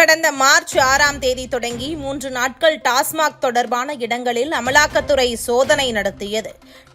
கடந்த மார்ச் ஆறாம் தேதி தொடங்கி மூன்று நாட்கள் டாஸ்மாக் தொடர்பான இடங்களில் அமலாக்கத்துறை சோதனை நடத்தியது.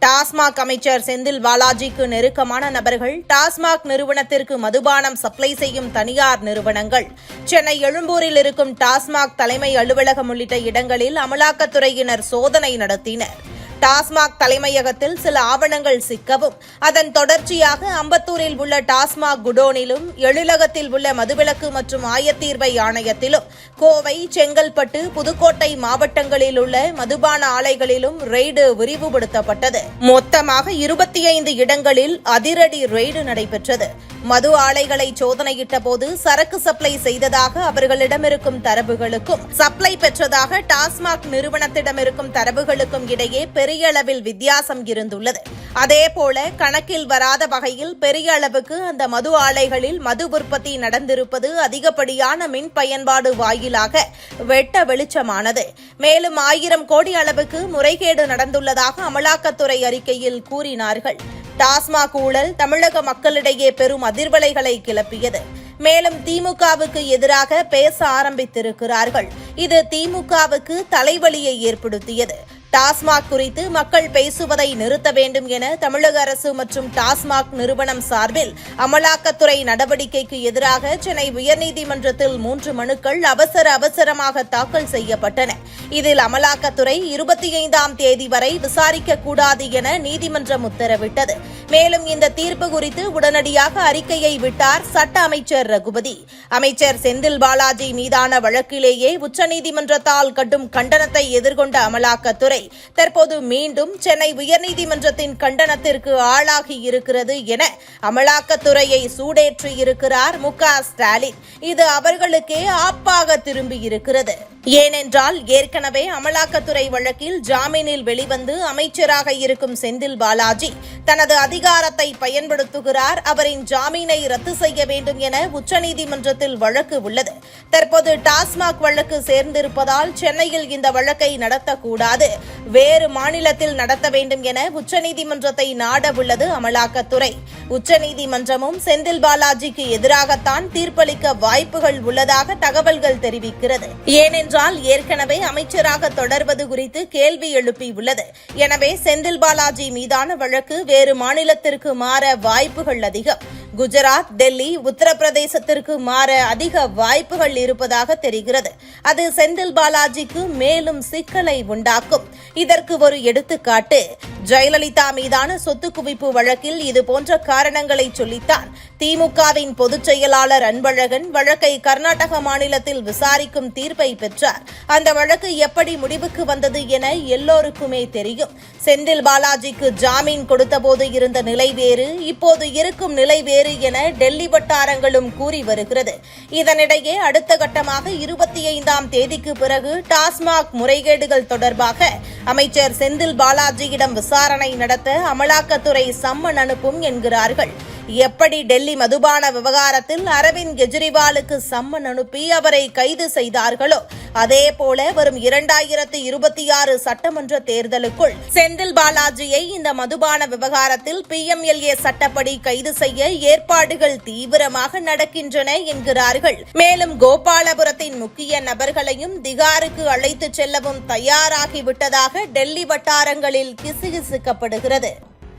டாஸ்மாக் அமைச்சர் செந்தில் பாலாஜிக்கு நெருக்கமான நபர்கள் டாஸ்மாக் நிறுவனத்திற்கு மதுபானம் சப்ளை செய்யும் தனியார் நிறுவனங்கள். சென்னை எழும்பூரில் இருக்கும் டாஸ்மாக் தலைமை அலுவலகம் உள்ளிட்ட இடங்களில் அமலாக்கத்துறையினர் சோதனை நடத்தினர். டாஸ்மாக் தலைமையகத்தில் சில ஆவணங்கள் சிக்கவும். அதன் தொடர்ச்சியாக அம்பத்தூரில் உள்ள டாஸ்மாக் குடோனிலும் எழிலகத்தில் உள்ள மதுவிலக்கு மற்றும் ஆயத்தீர்வை ஆணையத்திலும் கோவை செங்கல்பட்டு புதுக்கோட்டை மாவட்டங்களில் உள்ள மதுபான ஆலைகளிலும் ரெய்டு விரிவுபடுத்தப்பட்டது. மொத்தமாக இருபத்தி ஐந்து இடங்களில் அதிரடி ரெய்டு நடைபெற்றது. மது ஆலைகளை சோதனையிட்ட போது சரக்கு சப்ளை செய்ததாக அவர்களிடம் இருக்கும் தரவுகளுக்கும் சப்ளை பெற்றதாக டாஸ்மாக் நிறுவனத்திடமிருக்கும் தரவுகளுக்கும் இடையே பெரிய அளவில் வித்தியாசம் இருந்துள்ளது. அதேபோல கணக்கில் வராத வகையில் பெரிய அளவுக்கு அந்த மது ஆலைகளில் மது உற்பத்தி நடந்திருப்பது அதிகப்படியான மின் பயன்பாடு வாயிலாக வெட்ட வெளிச்சமானது. மேலும் ஆயிரம் கோடி அளவுக்கு முறைகேடு நடந்துள்ளதாக அமலாக்கத்துறை அறிக்கையில் கூறினார்கள். டாஸ்மாக் ஊழல் தமிழக மக்களிடையே பெரும் அதிர்வலைகளை கிளப்பியது. மேலும் திமுகவுக்கு எதிராக பேச ஆரம்பித்திருக்கிறார்கள். இது திமுகவுக்கு தலைவலியை ஏற்படுத்தியது. டாஸ்மாக் குறித்து மக்கள் பேசுவதை நிறுத்த வேண்டும் என தமிழக அரசு மற்றும் டாஸ்மாக் நிறுவனம் சார்பில் அமலாக்கத்துறை நடவடிக்கைக்கு எதிராக சென்னை உயர்நீதிமன்றத்தில் மூன்று மனுக்கள் அவசர அவசரமாக தாக்கல் செய்யப்பட்டன. இதில் அமலாக்கத்துறை இருபத்தி ஐந்தாம் தேதி வரை விசாரிக்கக்கூடாது என நீதிமன்றம் உத்தரவிட்டது. மேலும் இந்த தீர்ப்பு குறித்து உடனடியாக அறிக்கையை விட்டார் சட்ட அமைச்சர் ரகுபதி. அமைச்சர் செந்தில் பாலாஜி மீதான வழக்கிலேயே உச்சநீதிமன்றத்தால் கட்டும் கண்டனத்தை எதிர்கொண்ட அமலாக்கத்துறை தற்போது மீண்டும் சென்னை உயர்நீதிமன்றத்தின் கண்டனத்திற்கு ஆளாகி இருக்கிறது என அமலாக்கத்துறையை சூடேற்றியிருக்கிறார் மு க ஸ்டாலின். இது அவர்களுக்கே ஆப்பாக திரும்பியிருக்கிறது ஏனென்றால் ஏற்கனவே அமலாக்கத்துறை வழக்கில் ஜாமீனில் வெளிவந்து அமைச்சராக இருக்கும் செந்தில் பாலாஜி தனது அதிக அதிகாரத்தை பயன்படுத்துகிறார். அவரின் ஜாமீனை ரத்து செய்ய வேண்டும் என உச்சநீதிமன்றத்தில் வழக்கு உள்ளது. தற்போது டாஸ்மாக் வழக்கு சேர்ந்திருப்பதால் சென்னையில் இந்த வழக்கை நடத்தக்கூடாது. வேறு மாநிலத்தில் நடத்த வேண்டும் என உச்சநீதிமன்றத்தை நாட உள்ளது அமலாக்கத்துறை. உச்சநீதிமன்றமும் செந்தில் பாலாஜிக்கு எதிராகத்தான் தீர்ப்பளிக்க வாய்ப்புகள் உள்ளதாக தகவல்கள் தெரிவிக்கிறது. ஏனென்றால் ஏற்கனவே அமைச்சராக தொடர்வது குறித்து கேள்வி எழுப்பியுள்ளது எனவே செந்தில் பாலாஜி மீதான வழக்கு வேறு மாநிலத்திற்கு மாற வாய்ப்புகள் அதிகம். குஜராத் டெல்லி உத்தரப்பிரதேசத்திற்கு மாற அதிக வாய்ப்புகள் இருப்பதாக தெரிகிறது. அது செந்தில் பாலாஜிக்கு மேலும் சிக்கலை உண்டாக்கும். இதற்கு ஒரு எடுத்துக்காட்டு. ஜெயலலிதா மீதான சொத்து குவிப்பு வழக்கில் இதுபோன்ற காரணங்களை சொல்லித்தான். திமுகவின் பொதுச் செயலாளர் அன்பழகன் வழக்கை கர்நாடக மாநிலத்தில் விசாரிக்கும் தீர்ப்பை பெற்றார். அந்த வழக்கு எப்படி முடிவுக்கு வந்தது என எல்லோருக்குமே தெரியும். செந்தில் பாலாஜிக்கு ஜாமீன் கொடுத்தபோது இருந்த நிலை வேறு இப்போது இருக்கும் நிலை வேறு என டெல்லி வட்டாரங்களும் கூறி வருகிறது. இதனிடையே அடுத்த கட்டமாக இருபத்தி ஐந்தாம் தேதிக்கு பிறகு டாஸ்மாக் முறைகேடுகள் தொடர்பாக அமைச்சர் செந்தில் பாலாஜியிடம் விசாரணை நடத்த அமலாக்கத்துறை சம்மன் அனுப்பும் என்கிறார்கள். எப்படி டெல்லி மதுபான விவகாரத்தில் அரவிந்த் கெஜ்ரிவாலுக்கு சம்மன் அனுப்பி அவரை கைது செய்தார்களோ? அதே போல வரும் இரண்டாயிரத்து இருபத்தி ஆறு சட்டமன்ற தேர்தலுக்குள் செந்தில் பாலாஜியை இந்த மதுபான விவகாரத்தில் பிஎம்எல்ஏ சட்டப்படி கைது செய்ய ஏற்பாடுகள் தீவிரமாக நடக்கின்றன என்கிறார்கள். மேலும் கோபாலபுரத்தின் முக்கிய நபர்களையும் திகாருக்கு அழைத்துச் செல்லவும் தயாராகிவிட்டதாக டெல்லி வட்டாரங்களில் கிசுகிசுக்கப்படுகிறது.